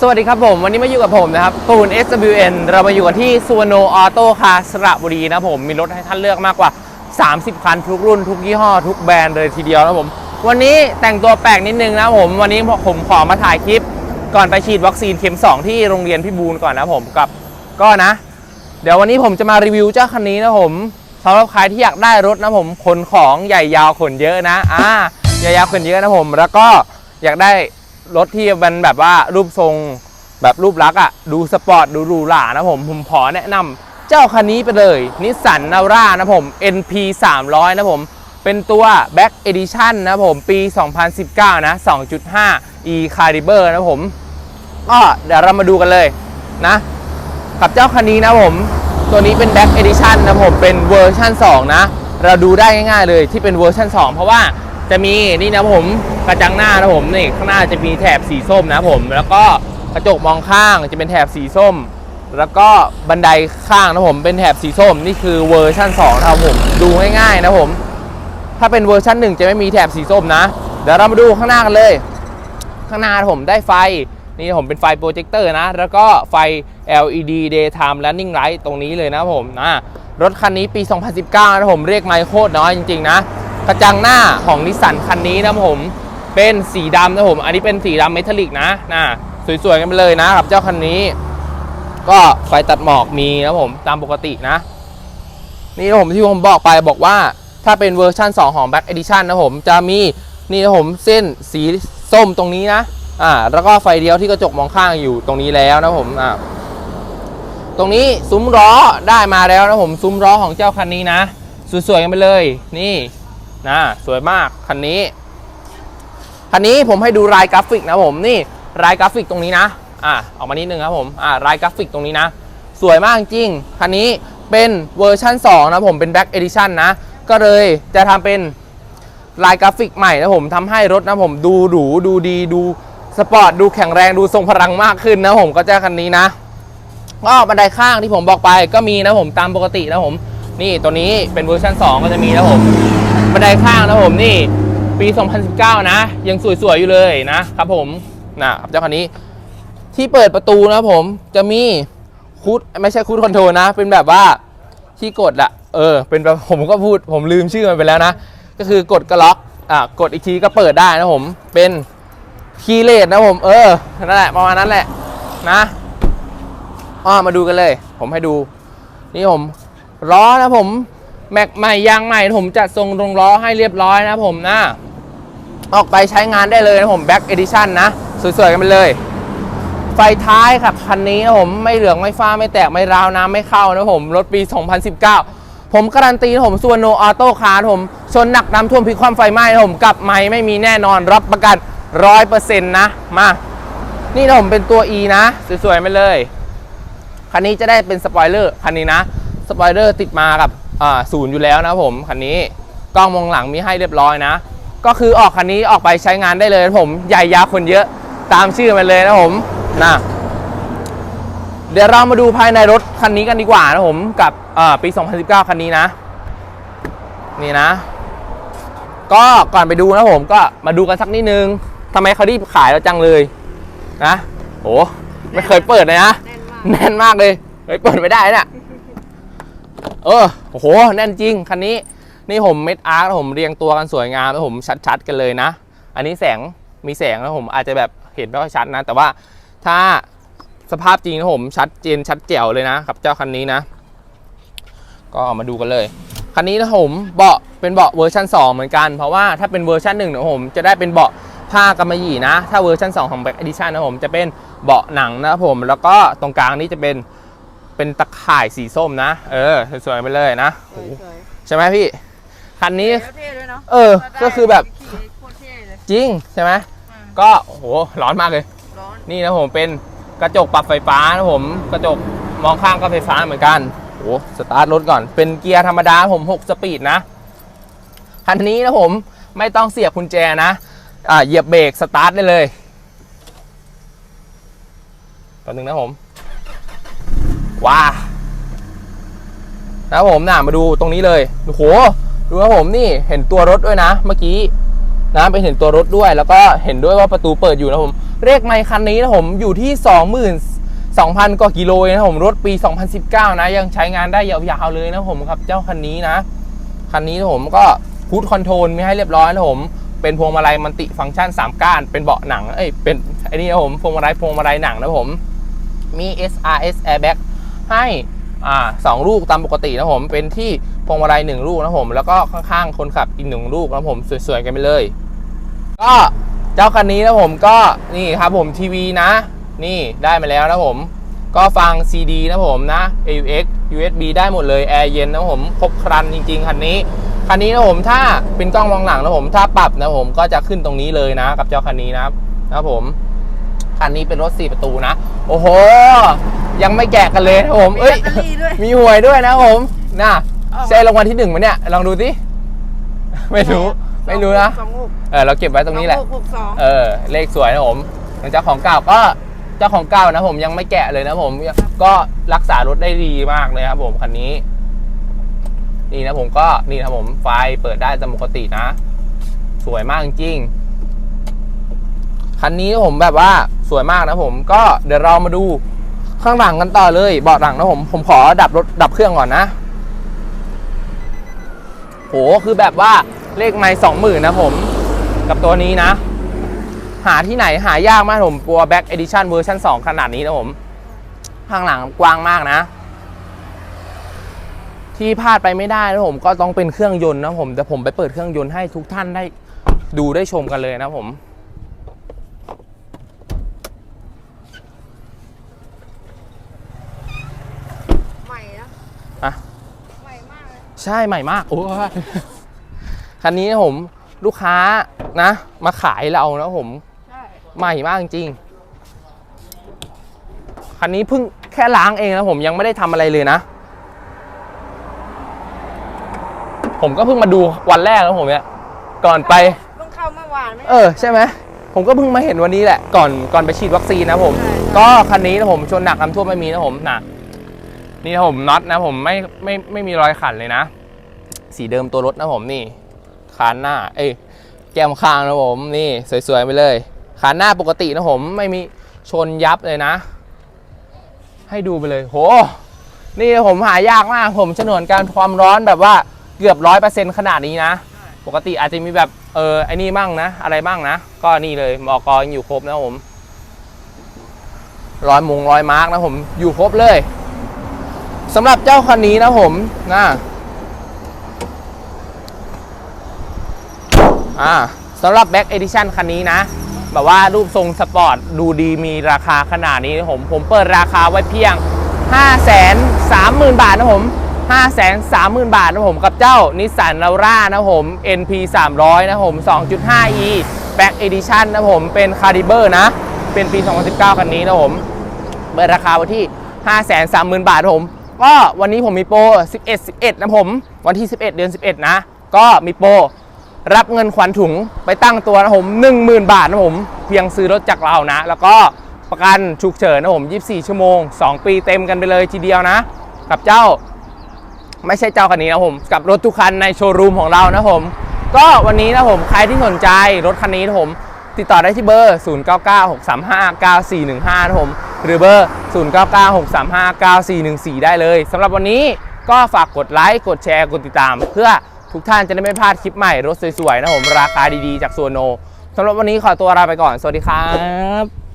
สวัสดีครับผม วันนี้มาอยู่กับผมนะครับตูน SWN เรามาอยู่กันที่สุวรรณออโต้คาสระบุรีนะผม มีรถให้ท่านเลือกมากกว่า 30 คัน ทุกรุ่น ทุกยี่ห้อ ทุกแบรนด์เลยทีเดียวนะผม วันนี้แต่งตัวแปลกนิดนึงนะผม วันนี้ผมขอมาถ่ายคลิป ก่อนไปฉีดวัคซีนเข็ม 2 ที่โรงเรียนพี่บูลก่อนนะผมกับก็นะ เดี๋ยววันนี้ผมจะมารีวิวเจ้าคันนี้นะผมสำหรับใครที่อยากได้รถนะผมขนของใหญ่ยาวขนเยอะนะอ่าใหญ่ยาวขนเยอะนะผม แล้วก็อยากได้ รถที่มันแบบว่ารูปทรงแบบรูปลักษณ์อะดูสปอร์ตดูหรูหรานะผม ผมขอแนะนำเจ้าคันนี้ไปเลยนิสสันนาร่านะผม NP 300 นะผม เป็นตัว Back Edition นะผม ปี 2019 นะ 2.5 E Caliber นะผมก็เดี๋ยวเรามาดูกันเลยนะ กับเจ้าคันนี้นะผม ตัวนี้เป็น Back Edition นะผม เป็นเวอร์ชัน2 นะ เราดูได้ง่ายๆเลยที่เป็นเวอร์ชัน2 เพราะว่า จะมีนี่นะผมกระจังหน้านะผมนี่ข้างหน้าจะมีแถบสีส้มนะผม แล้วก็กระจกมองข้างจะเป็นแถบสีส้ม แล้วก็บันไดข้างนะผมเป็นแถบสีส้มนี่คือเวอร์ชัน2นะครับผมดูง่ายๆนะผม ถ้าเป็นเวอร์ชัน1จะไม่มีแถบสีส้มนะเดี๋ยวเรามาดูข้างหน้ากันเลย ข้างหน้าผมได้ไฟนี่ผมเป็นไฟโปรเจคเตอร์นะ แล้วก็ไฟ LED daytime running light ตรงนี้เลยนะผมนะรถคันนี้ปี 2019 นะผมเรียกไมโคตรน้อยจริง ๆ นะ กระจังหน้าของนิสสันคันนี้นะผม เป็นสีดำนะผม อันนี้เป็นสีดำเมทัลลิกนะนะสวยๆกันไปเลยนะกับ เจ้าคันนี้ ก็ไฟตัดหมอกมีนะผมตามปกตินะ นี่นะผมที่ผมบอกไปบอกว่าถ้าเป็นเวอร์ชัน2 ของ Back Edition นะผมจะมีนี่นะผมเส้นสีส้มตรงนี้นะอ่าแล้วก็ไฟเดียวที่กระจกมองข้างอยู่ตรงนี้แล้วนะผมอ่าตรงนี้ซุ้มล้อได้มาแล้วนะผมซุ้มล้อของเจ้าคันนี้นะสวยๆกันไปเลย นี่ นะสวยมากคันนี้คันนี้ผมให้ดูรายกราฟิกนะผมนี่รายกราฟิกตรงนี้นะอ่าออกมานิดนึงครับผมอ่ารายกราฟิกตรงนี้นะ สวยมากจริงคันนี้เป็นเวอร์ชัน2 นะผมเป็น Black Edition นะ ก็เลยจะทำเป็นลายกราฟิกใหม่นะผมทำให้รถนะผมดูหรูดูดีดูสปอร์ตดูแข็งแรงดูทรงพลังมากขึ้นนะผมก็จะคันนี้นะก็บันไดข้างที่ผมบอกไปก็มีนะผมตามปกตินะผม นี่ตัวนี้เป็นเวอร์ชัน2 ก็จะมีนะผม บันไดข้างนะผมนี่ ปี 2019 นะ ยังสวยๆ อยู่เลยนะครับผมนะครับเจ้าคันนี้ที่เปิดประตูนะผมจะมีคูดไม่ใช่คูดคอนโทรลนะ เป็นแบบว่าที่กดอะเออ เป็นแบบผมก็พูดผมลืมชื่อมันไปแล้วนะ ก็คือกดกระล็อกอะกดอีกทีก็เปิดได้นะผม เป็นคีย์เลสนะผม เออนั่นแหละประมาณนั้นแหละนะอ่ามาดูกันเลย ผมให้ดู นี่ผมล้อนะผม แม็กใหม่ยางใหม่ผมจัดทรงรงล้อให้เรียบร้อยนะผมนะ ออกไปใช้งานได้เลยนะผมแบ็กเอดิชันนะ สวยๆกันไปเลย ไฟท้ายครับคันนี้นะผมไม่เหลืองไม่ฟ้าไม่แตกไม่ราวน้ำไม่เข้านะผมรถปี 2019 ผมการันตีผมส่วนโนออโต้คาร์ผมชนหนักน้ำท่วมพิความไฟไหม้ผมกลับไม่ไม่มีแน่นอนรับประกัน100%นะมา นี่นะผมเป็นตัว E นะ สวยๆไปเลย คันนี้จะได้เป็นสปอยเลอร์คันนี้นะ สปอยเลอร์ติดมากับ ศูนย์อยู่แล้วนะผมคันนี้กล้องมองหลังมีให้เรียบร้อยนะ ก็คือออกคันนี้ออกไปใช้งานได้เลยนะผมใหญ่ยาวคนเยอะตามชื่อมันเลยนะผมนะเดี๋ยวเรามาดูภายในรถคันนี้กันดีกว่านะผมกับอ่าปี 2019 คันนี้นะ นี่นะ ก็ก่อนไปดูนะผมก็มาดูกันสักนิดนึงทำไมเขารีบขายแล้วจังเลยนะโหไม่เคยเปิดเลยนะแน่นมากแน่นมากเลยเฮ้ยเปิดไม่ได้เนี่ย เออโอ้โห แน่นจริง คันนี้ นี่ผมเม็ดอาร์ตผมเรียงตัวกันสวยงามแล้วผมชัด ๆ กันเลยนะ อันนี้แสงมีแสงแล้วผมอาจจะแบบเห็นไม่ค่อยชัดนะ แต่ว่าถ้าสภาพจริงนะผมชัดเจนชัดแจ๋วเลยนะกับเจ้าคันนี้นะ ก็มาดูกันเลย คันนี้นะผมเบาะเป็นเบาะเวอร์ชัน2 เหมือนกัน เพราะว่าถ้าเป็นเวอร์ชัน1นะผมจะได้เป็นเบาะผ้ากำมะหยี่นะ ถ้าเวอร์ชัน2 ของ Black Edition นะผมจะเป็นเบาะหนังนะครับผม แล้วก็ตรงกลางนี้จะเป็น เป็นตะข่ายสีส้มนะ เออ สวยๆไปเลยนะ สวยสวยใช่ไหมพี่ คันนี้ แล้วเท่ด้วยเนาะเออก็คือแบบขี่โคตรเท่เลยจริงใช่ไหม อ่าก็โอ้โหร้อนมากเลย ร้อนนี่นะผมเป็นกระจกปรับไฟฟ้านะผมกระจกมองข้างก็ไฟฟ้าเหมือนกันโอ้สตาร์ทรถก่อน เป็นเกียร์ธรรมดาผม 6 สปีดนะคันนี้นะผมไม่ต้องเสียบกุญแจนะอ่าเหยียบเบรกสตาร์ทได้เลยตัวหนึ่งนะผม ว้านะผมน่ะมาดูตรงนี้เลยโอ้โหดูนะผมนี่เห็นตัวรถด้วยนะ เมื่อกี้นะไปเห็นตัวรถด้วย แล้วก็เห็นด้วยว่าประตูเปิดอยู่นะผมเลขไมค์คันนี้นะผมอยู่ที่22,000กว่ากิโลเองนะผมรถปี 2019 นะ ยังใช้งานได้ยาวๆเลยนะผมครับ เจ้าคันนี้นะ คันนี้นะผมก็พูดคอนโทรลมีให้เรียบร้อยนะผมเป็นพวงมาลัยมันติฟังก์ชัน 3 ก้าน เป็นเบาะหนังเอ้ยเป็นไอ้นี่นะผมพวงมาลัยพวงมาลัยหนังนะผมมี SRS airbag ให้อ่าสองลูกตามปกตินะผมเป็นที่พวงมาลัยหนึ่งลูกนะผมแล้วก็ข้างๆคนขับอีกหนึ่งลูกนะผมสวยๆกันไปเลย ก็เจ้าคันนี้นะผมก็นี่ครับผมทีวีนะ นี่ได้มาแล้วนะผมก็ฟัง CD นะผมนะ AUX USB ได้หมดเลยแอร์เย็นนะผมครบครันจริงๆคันนี้คันนี้นะผมถ้าเป็นกล้องมองหลังนะผมถ้าปรับนะผมก็จะขึ้นตรงนี้เลยนะ กับเจ้าคันนี้นะครับนะผมคันนี้เป็นรถ 4 ประตูนะ โอ้โห ยังไม่แกะกันเลยนะผมมีเอ้ยแบตเตอรี่ด้วย มีหวยด้วยนะผมน่ะเอา ใช่รางวัลที่หนึ่งไหมเนี่ยลองดูสิไม่รู้ไม่รู้นะสองหกเออเราเก็บไว้ตรงนี้แหละ สอหกหกสองเออเลขสวยนะผมเจ้าของเก่าก็เจ้าของเก่านะผมยังไม่แกะเลยนะผมก็รักษารถได้ดีมากเลยครับผมคันนี้ นี่นะผมก็นี่นะผมไฟเปิดได้ตามปกตินะ สวยมากจริงๆคันนี้ผมแบบว่าสวยมากนะผมก็เดี๋ยวเรามาดู ข้างหลังกันต่อเลยเบาะหลังนะผมผมขอดับรถดับเครื่องก่อนนะโหคือแบบว่าเลขไม่สองหมื่นนะผมกับตัวนี้นะ หาที่ไหนหายากมากผมตัว Back Edition เวอร์ชัน2ขนาดนี้นะผมข้างหลังกว้างมากนะ ที่พลาดไปไม่ได้นะผมก็ต้องเป็นเครื่องยนต์นะผมแต่ผมไปเปิดเครื่องยนต์ให้ทุกท่านได้ดูได้ชมกันเลยนะผม ใหม่นะ อะ ใหม่มากเลย ใช่ใหม่มากโอ้ยคันนี้นะผมลูกค้านะ มาขายเรานะผมใช่ใหม่มากจริงคันนี้เพิ่งแค่ล้างเองนะผมยังไม่ได้ทำอะไรเลยนะ ผมก็เพิ่งมาดูวันแรกนะผมเนี่ยก่อนไปต้องเข้าเมื่อวานไหมเออใช่ไหมผมก็เพิ่งมาเห็นวันนี้แหละก่อนก่อนไปฉีดวัคซีนนะผมใช่ใช่ก็คันนี้นะผมชนหนักน้ำท่วมไม่มีนะผมนะ นี่ผมน็อตนะผมไม่ไม่ไม่มีรอยขันเลยนะ สีเดิมตัวรถนะผมนี่คานหน้า เอ้ยแก้มข้างนะผมนี่สวยๆไปเลยคานหน้าปกตินะผมไม่มีชนยับเลยนะ ให้ดูไปเลยโหนี่ผมหายากมากผมฉนวนการความร้อนแบบว่าเกือบร้อยเปอร์เซ็นต์ขนาดนี้นะ ปกติอาจจะมีแบบเออไอ้นี่บ้างนะ อะไรบ้างนะ ก็นี่เลยมอกยังอยู่ครบนะผมร้อยมุงร้อยมาร์กนะผมอยู่ครบเลย สำหรับเจ้าคันนี้นะผมนะอ่าสำหรับ Back Edition คันนี้นะ แบบว่ารูปทรงสปอร์ตดูดีมีราคาขนาดนี้ผม ผมเปิดราคาไว้เพียง 5 3 0 0 0 0 บาทนะผม 5 3 0 0 0 0 บาทนะผมกับเจ้านิสสันนาร่านะผม NP 300นะผม 2.5e Back Edition นะผมเป็นคาริเบอร์นะ เป็นปี 2019 คันนี้นะผม เปิดราคาไว้ที่ 5 3 0 0 0 0 บาทนะผม ก็วันนี้ผมมีโปร 11 11 นะผม วันที่ 11 เดือน 11 นะ ก็มีโปร รับเงินขวัญถุงไปตั้งตัวนะผม 10,000 บาทนะผม เพียงซื้อรถจากเรานะ แล้วก็ประกันฉุกเฉินนะผม 24 ชั่วโมง 2 ปีเต็มกันไปเลยทีเดียวนะ กับเจ้า ไม่ใช่เจ้าคันนี้นะผม กับรถทุกคันในโชว์รูมของเรานะผม ก็วันนี้นะผม ใครที่สนใจรถคันนี้นะผม ติดต่อได้ที่เบอร์ 0996359415 นะผม หรือเบอร์ 0993599414 ได้เลยสำหรับวันนี้ก็ฝากกดไลค์กดแชร์กดติดตาม เพื่อทุกท่านจะได้ไม่พลาดคลิปใหม่รถสวยๆนะผมราคาดีๆจากโซโนสำหรับวันนี้ขอตัวลาไปก่อน สวัสดีครับ